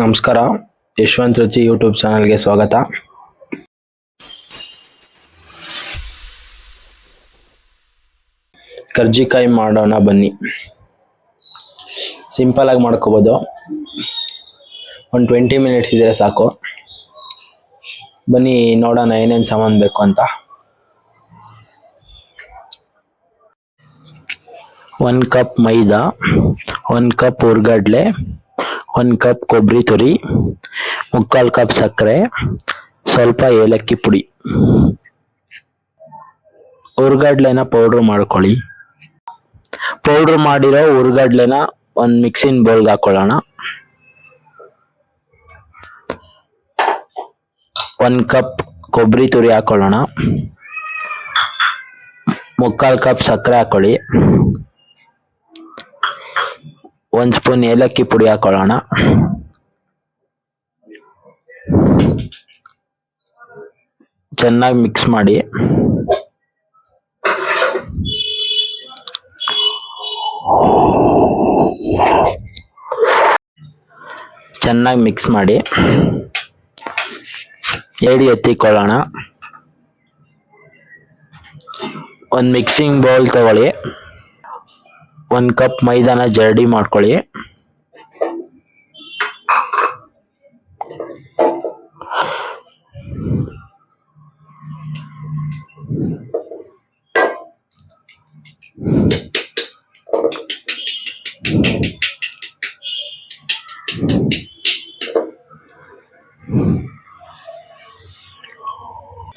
ನಮಸ್ಕಾರ. ಯಶವಂತ್ ರುಚಿ ಯೂಟ್ಯೂಬ್ ಚಾನಲ್ಗೆ ಸ್ವಾಗತ. ಕರ್ಜಿಕಾಯಿ ಮಾಡೋಣ ಬನ್ನಿ. ಸಿಂಪಲ್ ಆಗಿ ಮಾಡ್ಕೋಬೋದು. ಒಂದು ಟ್ವೆಂಟಿ ಮಿನಿಟ್ಸ್ ಇದ್ರೆ ಸಾಕು. ಬನ್ನಿ, ನೋಡೋಣ ಏನೇನು ಸಾಮಾನು ಬೇಕು ಅಂತ. ಒಂದು ಕಪ್ ಮೈದಾ ಒನ್ ಕಪ್ ಹುರ್ಗಡ್ಲೆ ಒಂದು ಕಪ್ ಕೊಬ್ಬರಿ ತುರಿ, ಮುಕ್ಕಾಲು ಕಪ್ ಸಕ್ಕರೆ, ಸ್ವಲ್ಪ ಏಲಕ್ಕಿ ಪುಡಿ. ಹುರ್ಗಡ್ಲೆನ ಪೌಡ್ರ್ ಮಾಡ್ಕೊಳ್ಳಿ. ಪೌಡ್ರ್ ಮಾಡಿರೋ ಹುರ್ಗಡ್ಲೆನ ಒಂದು ಮಿಕ್ಸಿನ ಬೌಲ್ಗೆ ಹಾಕೊಳ್ಳೋಣ. ಒಂದು ಕಪ್ ಕೊಬ್ಬರಿ ತುರಿ ಹಾಕೊಳ್ಳೋಣ. ಮುಕ್ಕಾಲು ಕಪ್ ಸಕ್ಕರೆ ಹಾಕೊಳ್ಳಿ. ಒಂದು ಸ್ಪೂನ್ ಏಲಕ್ಕಿ ಪುಡಿ ಹಾಕೊಳ್ಳೋಣ. ಚೆನ್ನಾಗಿ ಮಿಕ್ಸ್ ಮಾಡಿ. ಚೆನ್ನಾಗಿ ಮಿಕ್ಸ್ ಮಾಡಿ. ಏಡಿ ಎತ್ತಿಕೊಳ್ಳೋಣ. ಒಂದು ಮಿಕ್ಸಿಂಗ್ ಬೌಲ್ ತಗೊಳ್ಳಿ. ಒಂದು ಕಪ್ ಮೈದಾನ ಜರಡಿ ಮಾಡ್ಕೊಳ್ಳಿ.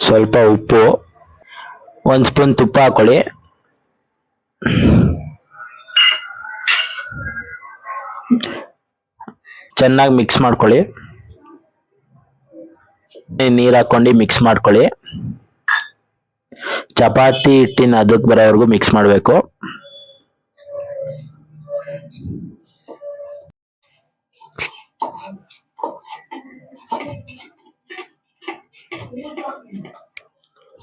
ಸ್ವಲ್ಪ ಉಪ್ಪು ಒಂದು ಸ್ಪೂನ್ ತುಪ್ಪ ಹಾಕೊಳ್ಳಿ. ಚೆನ್ನಾಗಿ ಮಿಕ್ಸ್ ಮಾಡ್ಕೊಳ್ಳಿ. ನೀರು ಹಾಕೊಂಡು ಮಿಕ್ಸ್ ಮಾಡ್ಕೊಳ್ಳಿ. ಚಪಾತಿ ಹಿಟ್ಟಿನ ಅದಕ್ಕೆ ಬರೋವರೆಗೂ ಮಿಕ್ಸ್ ಮಾಡಬೇಕು.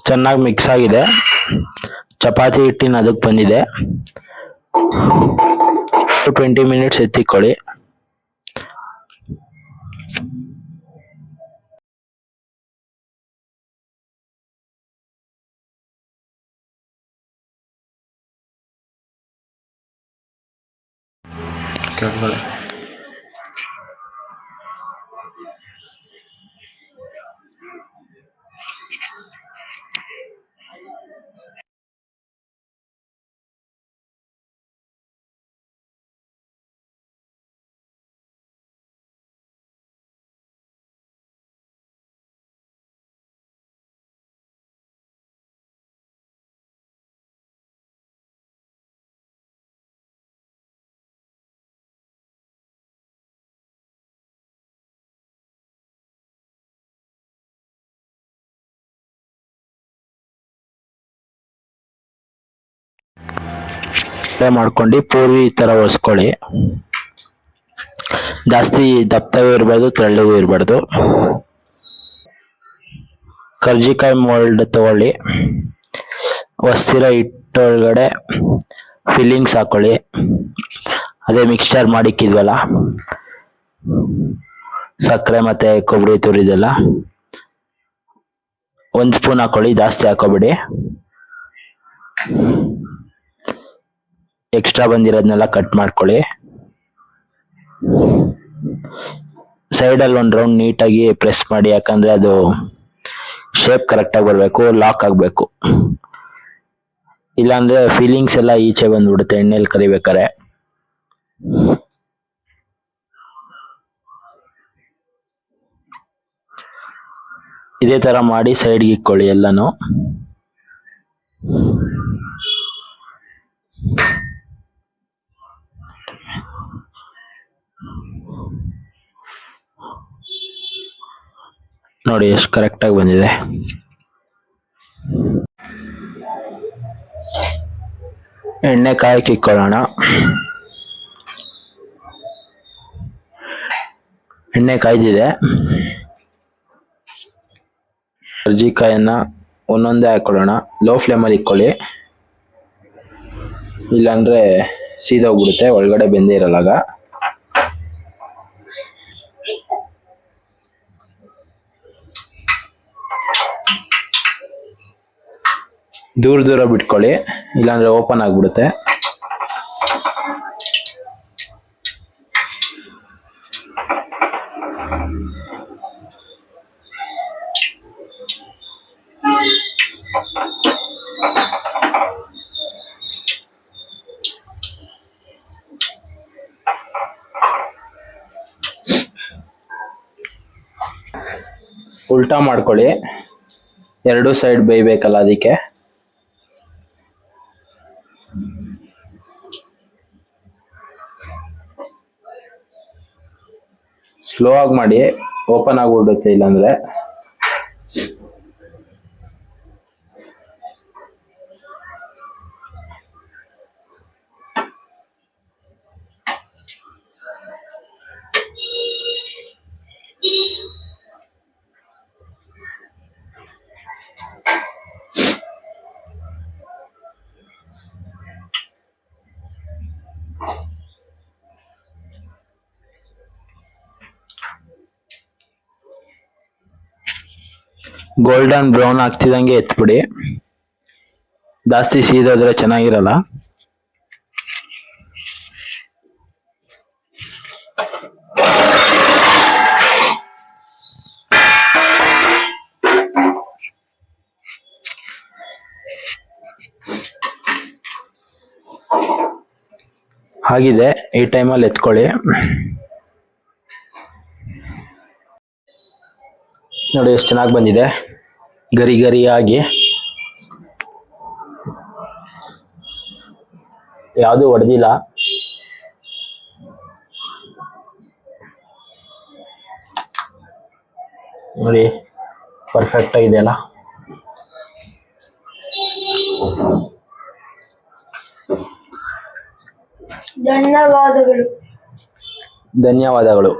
ಚೆನ್ನಾಗಿ ಮಿಕ್ಸ್ ಆಗಿದೆ. ಚಪಾತಿ ಹಿಟ್ಟಿನ ಅದಕ್ಕೆ ಬಂದಿದೆ. ಟ್ವೆಂಟಿ ಮಿನಿಟ್ಸ್ ಎತ್ತಿಕೊಳ್ಳಿ. Cavalo. ಮಾಡ್ಕೊಂಡು ಪೂರ್ವಿ ಈ ಥರ ಒರೆಸ್ಕೊಳ್ಳಿ ಜಾಸ್ತಿ ದಪ್ಪವೂ ಇರಬಾರ್ದು, ತೆಳ್ಳಗೂ ಇರಬಾರ್ದು. ಕರ್ಜಿಕಾಯಿ ಮೋಲ್ಡ್ ತಗೊಳ್ಳಿ. ಹೊಸ್ತಿರ ಹಿಟ್ಟೊಳಗಡೆ ಫಿಲ್ಲಿಂಗ್ಸ್ ಹಾಕೊಳ್ಳಿ. ಅದೇ ಮಿಕ್ಸ್ಚರ್ ಮಾಡಿಕ್ಕಿದ್ವಲ್ಲ? ಸಕ್ಕರೆ ಮತ್ತು ಕೊಬ್ಬರಿ ತುರಿದೆಲ್ಲ ಒಂದು ಸ್ಪೂನ್ ಹಾಕೊಳ್ಳಿ, ಜಾಸ್ತಿ ಹಾಕೋಬೇಡಿ. ಎಕ್ಸ್ಟ್ರಾ ಬಂದಿರೋದನ್ನೆಲ್ಲ ಕಟ್ ಮಾಡ್ಕೊಳ್ಳಿ. ಸೈಡಲ್ಲಿ ಒಂದು ರೌಂಡ್ ನೀಟಾಗಿ ಪ್ರೆಸ್ ಮಾಡಿ, ಯಾಕಂದರೆ ಅದು ಶೇಪ್ ಕರೆಕ್ಟಾಗಿ ಬರಬೇಕು ಲಾಕ್ ಆಗಬೇಕು. ಇಲ್ಲಾಂದರೆ ಫೀಲಿಂಗ್ಸ್ ಎಲ್ಲ ಈಚೆ ಬಂದ್ಬಿಡುತ್ತೆ, ಎಣ್ಣೆಲಿ ಕರಿಬೇಕಾರೆ ಇದೇ ಥರ ಮಾಡಿ ಸೈಡ್ಗೆ ಇಕ್ಕೊಳ್ಳಿ ಎಲ್ಲಾನು. ನೋಡಿ ಎಷ್ಟು ಕರೆಕ್ಟಾಗಿ ಬಂದಿದೆ. ಎಣ್ಣೆ ಕಾಯಕ್ಕೆ ಇಕ್ಕೊಳ್ಳೋಣ ಎಣ್ಣೆ ಕಾಯ್ದಿದೆ. ಕರ್ಜಿಕಾಯನ್ನ ಒಂದೊಂದೇ ಹಾಕೊಳ್ಳೋಣ. ಲೋ ಫ್ಲೇಮಲ್ಲಿ ಇಕ್ಕೊಳ್ಳಿ. ಇಲ್ಲಾಂದರೆ ಸೀದೋಗ್ಬಿಡುತ್ತೆ, ಒಳಗಡೆ ಬೆಂದೇ ಇರಲ್ಲಾಗ ದೂರ ದೂರ ಬಿಟ್ಕೊಳ್ಳಿ ಇಲ್ಲಾಂದ್ರೆ ಓಪನ್ ಆಗ್ಬಿಡುತ್ತೆ. ಉಲ್ಟಾ ಮಾಡ್ಕೊಳ್ಳಿ. ಎರಡು ಸೈಡ್ ಬೇಯಬೇಕಲ್ಲ ಅದಕ್ಕೆ. ಸ್ಲೋ ಆಗಿ ಮಾಡಿ ಓಪನ್ ಆಗಿಬಿಡುತ್ತೆ ಇಲ್ಲಾಂದ್ರೆ? ಗೋಲ್ಡನ್ ಬ್ರೌನ್ ಆಗ್ತಿದಂಗೆ ಎತ್ಬಿಡಿ. ಜಾಸ್ತಿ ಸೀದೋದ್ರೆ ಚೆನ್ನಾಗಿರಲ್ಲ. ಆಗಿದೆ ಈ ಟೈಮಲ್ಲಿ ಎತ್ಕೊಳ್ಳಿ. ನೋಡಿ ಎಷ್ಟು ಚೆನ್ನಾಗಿ ಬಂದಿದೆ. ಗರಿ ಗರಿಯಾಗಿ. ಯಾವುದು ಹೊಡೆದಿಲ್ಲ. ನೋಡಿ ಪರ್ಫೆಕ್ಟ್ ಆಗಿದೆಯಲ್ಲ ಧನ್ಯವಾದಗಳು. ಧನ್ಯವಾದಗಳು.